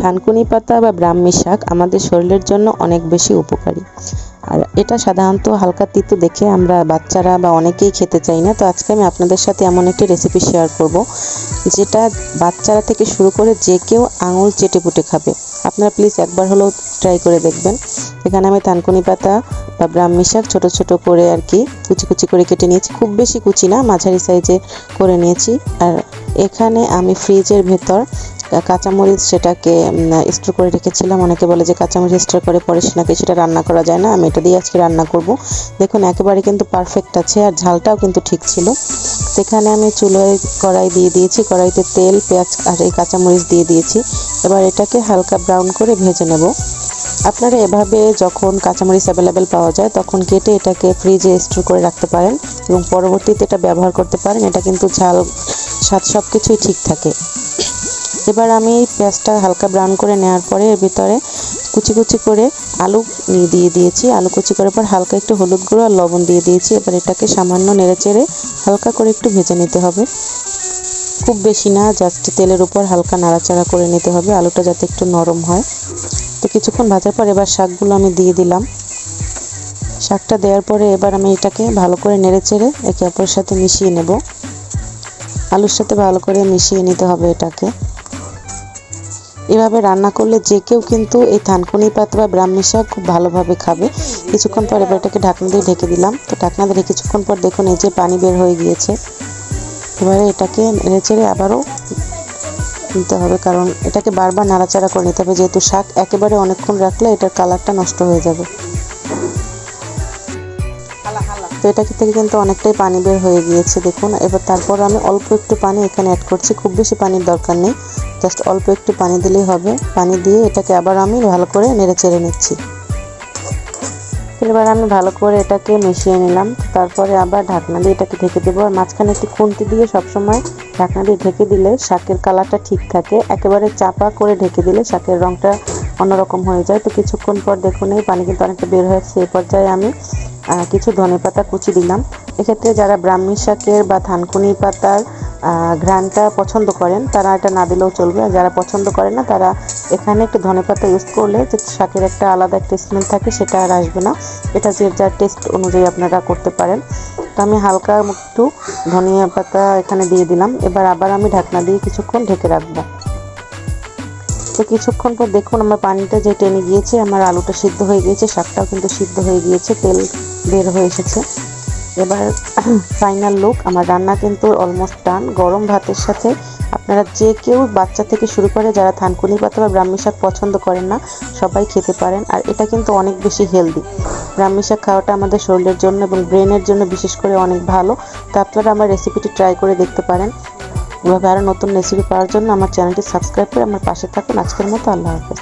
থানকুনি পাতা বা ব্রাহ্মী শাক আমাদের শরীরের জন্য অনেক বেশি উপকারী। আর এটা সাধারণত হালকা তিতো দেখে আমরা বাচ্চারা বা অনেকেই খেতে চাই না। তো আজকে আমি আপনাদের সাথে এমন একটি রেসিপি শেয়ার করব, যেটা বাচ্চারা থেকে শুরু করে যে কেউ আঙুল চেটে পুটে খাবে। আপনারা প্লিজ একবার হলেও ট্রাই করে দেখবেন। এখানে আমি থানকুনি পাতা বা ব্রাহ্মী শাক ছোটো ছোটো করে আর কি কুচি কুচি করে কেটে নিয়েছি। খুব বেশি কুচি না, মাঝারি সাইজে করে নিয়েছি। আর এখানে আমি ফ্রিজের ভেতর কাঁচামরিচ সেটাকে স্টোর করে রেখেছিলাম। অনেকে বলে যে কাঁচামরিচ স্টোর করে পরে নাকি সেটা রান্না করা যায় না। আমি এটা দিয়ে আজকে রান্না করব। দেখুন, একেবারে কিন্তু পারফেক্ট আছে আর ঝালটাও কিন্তু ঠিক ছিল। সেখানে আমি চুলোয় কড়াই দিয়ে দিয়েছি। কড়াইতে তেল, পেঁয়াজ আর এই কাঁচামরিচ দিয়ে দিয়েছি। এবার এটাকে হালকা ব্রাউন করে ভেজে নেব। আপনারা এভাবে যখন কাঁচামরিচ অ্যাভেলেবেল পাওয়া যায়, তখন কেটে এটাকে ফ্রিজে স্টোর করে রাখতে পারেন এবং পরবর্তীতে এটা ব্যবহার করতে পারেন। এটা কিন্তু ঝাল, স্বাদ সব কিছুই ঠিক থাকে। এবার আমি পেঁয়াজটা হালকা ব্রাউন করে নেওয়ার পরে এর ভিতরে কুচি কুচি করে আলু দিয়ে দিয়েছি। আলু কুচি করার পর হালকা একটু হলুদ গুঁড়ো আর লবণ দিয়ে দিয়েছি। এবার এটাকে সামান্য নেড়ে চেড়ে হালকা করে একটু ভেজে নিতে হবে। খুব বেশি না জাস্ট তেলের উপর হালকা নাড়াচাড়া করে নিতে হবে। আলুটা যাতে একটু নরম হয়। তো কিছুক্ষণ ভাজার পর এবার শাকগুলো আমি দিয়ে দিলাম। শাকটা দেওয়ার পরে এবার আমি এটাকে ভালো করে নেড়ে চেড়ে একে অপরের সাথে মিশিয়ে নেব। আলুর সাথে ভালো করে মিশিয়ে নিতে হবে এটাকে। এভাবে রান্না করলে যে কেউ কিন্তু এই থানকুনি পাতা বা ব্রাহ্মী শাক খুব ভালোভাবে খাবে। কিছুক্ষণ পর এবার এটাকে ঢাকনা দিয়ে ঢেকে দিলাম। তো ঢাকনা দিয়ে কিছুক্ষণ পর দেখুন এই যে পানি বের হয়ে গিয়েছে। এবারে এটাকে নেড়ে চেড়ে আবারও নিতে হবে কারণ এটাকে বারবার নাড়াচাড়া করে নিতে হবে। যেহেতু শাক একেবারে অনেকক্ষণ রাখলে এটার কালারটা নষ্ট হয়ে যাবে। এটা থেকে কিন্তু অনেকটাই পানি বের হয়ে গিয়েছে, দেখুন। এবার তারপর আমি অল্প একটু পানি এখানে অ্যাড করছি, খুব বেশি পানির দরকার নেই। জাস্ট অল্প একটু পানি দিলেই হবে। পানি দিয়ে এটাকে আবার আমি ভালো করে নেড়ে চেড়ে নিচ্ছি। এবার আমি ভালো করে এটাকে মিশিয়ে নিলাম। তারপরে আবার ঢাকনা দিয়ে এটাকে ঢেকে দেবো। আর মাঝখানে একটি খুন্তি দিয়ে সবসময় ঢাকনা দিয়ে ঢেকে দিলে শাকের কালারটা ঠিক থাকে। একেবারে চাপা করে ঢেকে দিলে শাকের রঙটা অন্যরকম হয়ে যায়। তো কিছুক্ষণ পর দেখুন, এই পানি কিন্তু অনেকটা বের হয়েছে। এই পর্যায়ে আমি কিছু ধনে পাতা কুচি দিলাম। এক্ষেত্রে যারা ব্রাহ্মী শাকের বা থানকুনি পাতার ঘ্রাণটা পছন্দ করেন, তারা এটা না দিলেও চলবে। আর যারা পছন্দ করে না, তারা এখানে একটু ধনে পাতা ইউজ করলে যে শাকের একটা আলাদা স্মেল থাকে, সেটা আর আসবে না। এটা যে যার টেস্ট অনুযায়ী আপনারা করতে পারেন। তো আমি হালকা একটু ধনিয়া পাতা এখানে দিয়ে দিলাম। এবার আবার আমি ঢাকনা দিয়ে কিছুক্ষণ ঢেকে রাখব। তো কিছুক্ষণ পর দেখুন আমার পানিটা যে টেনে গিয়েছে, আমার আলুটা সিদ্ধ হয়ে গিয়েছে, শাকটাও কিন্তু সিদ্ধ হয়ে গিয়েছে, তেল বের হয়ে এসেছে। এবার ফাইনাল লুক আমার রান্না কিন্তু অলমোস্ট ডান গরম ভাতের সাথে আপনারা যে কেউ বাচ্চা থেকে শুরু করে যারা থানকুনি পাতা বা ব্রাহ্মী শাক পছন্দ করেন না, সবাই খেতে পারেন। আর এটা কিন্তু অনেক বেশি হেলদি ব্রাহ্মী শাক খাওয়াটা আমাদের শরীরের জন্য এবং ব্রেনের জন্য বিশেষ করে অনেক ভালো। তো আপনারা আমার রেসিপিটি ট্রাই করে দেখতে পারেন। এভাবে আরও নতুন রেসিপি পাওয়ার জন্য আমার চ্যানেলটি সাবস্ক্রাইব করে আমার পাশে থাকুন। আজকের মতো আল্লাহ হাফেজ।